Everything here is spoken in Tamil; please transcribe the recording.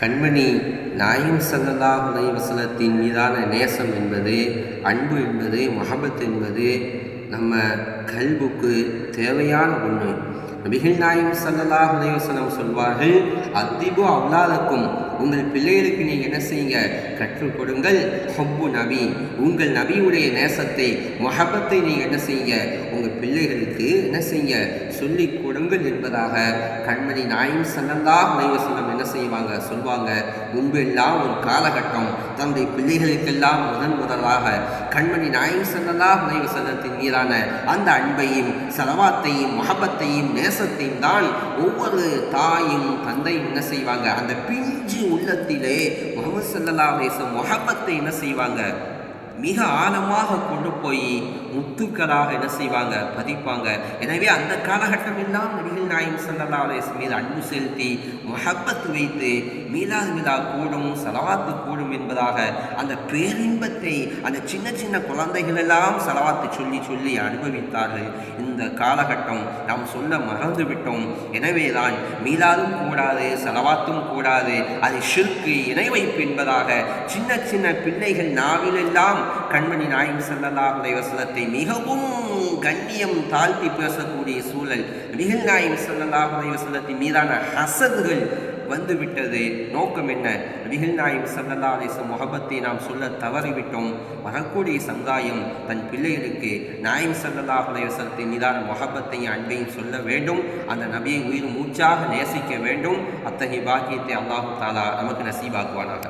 கண்மணி நாயம் சல்லல்லா வசனத்தின் மீதான நேசம் என்பது அன்பு என்பது முகபத் என்பது நம்ம கல்புக்கு தேவையான ஒன்று நபிகள் நாயம் சல்லல்லாஹ் வசனம் சொல்வார்கள் அத்திபு அவ்லாதக்கும் உங்கள் பிள்ளைகளுக்கு நீங்கள் என்ன செய்யுங்க? கற்றுக் கொடுங்கள். ஹொப்பு நபி உங்கள் நபியுடைய நேசத்தை மகபத்தை நீங்கள் என்ன செய்யுங்க? உங்கள் பிள்ளைகளுக்கு என்ன செய்யுங்க? சொல்லிக் கொடுங்கள் என்பதாக கண்மணி நாயும் சல்லல்லா வசனம் என்ன செய்வாங்க? சொல்வாங்க. முன்பெல்லாம் ஒரு காலகட்டம் தந்தை பிள்ளைகளுக்கெல்லாம் முதன் முதலாக கண்மணி நாயும் சல்லல்லா வசனத்தின் மீதான அந்த அன்பையும் செலவாத்தையும் முகபத்தையும் நேசத்தையும் தான் ஒவ்வொரு தாயும் தந்தையும் என்ன செய்வாங்க? அந்த பிஞ்சு உள்ளத்திலே முகமது சல்லா அலேசம் முகமத்தை என்ன செய்வாங்க? மிக ஆழமாக கொண்டு போய் முத்துக்களாக என்ன செய்வாங்க? பதிப்பாங்க. எனவே அந்த காலகட்டம் எல்லாம் நபிகள் நாயம் சல்லா அலேஸ் மீது அன்பு செலுத்தி முஹப்பத் வைத்து மீலா விழா கூடும் செலவாத்து கூடும் என்பதாக அந்த பேரின்பத்தை அந்த சின்ன சின்ன குழந்தைகள் எல்லாம் செலவாத்து சொல்லி சொல்லி அனுபவித்தார்கள். இந்த காலகட்டம் நாம் சொல்ல மறந்து விட்டோம் எனவேதான் மீலாதும் கூடாது செலவாத்தும் கூடாது. அது ஷிற்கு இணை வைப்பு என்பதாக சின்ன சின்ன பிள்ளைகள் நாவிலெல்லாம் கண்மணி நாயம் சல்லல்லா வசனத்தை மிகவும் கண்ணியம் தாழ்த்தி பேசக்கூடிய சூழல் நிகழ் நாயம் சல்லல்லா வசனத்தின் மீதான ஹசதுகள் வந்துவிட்டது. நோக்கம் என்ன? நபிகள் நாயம் சல்லல்லா அலிசம் முகபத்தை நாம் சொல்ல தவறிவிட்டோம். வரக்கூடிய சமுதாயம் தன் பிள்ளைகளுக்கு நாயம் சல்லல்லா அலைவசத்தின் மீதான முகபத்தையும் அன்பையும் சொல்ல வேண்டும். அந்த நபியை உயிர் மூச்சாக நேசிக்க வேண்டும். அத்தகைய பாக்கியத்தை அல்லாஹு தாலா நமக்கு நசீபாக்குவானாக.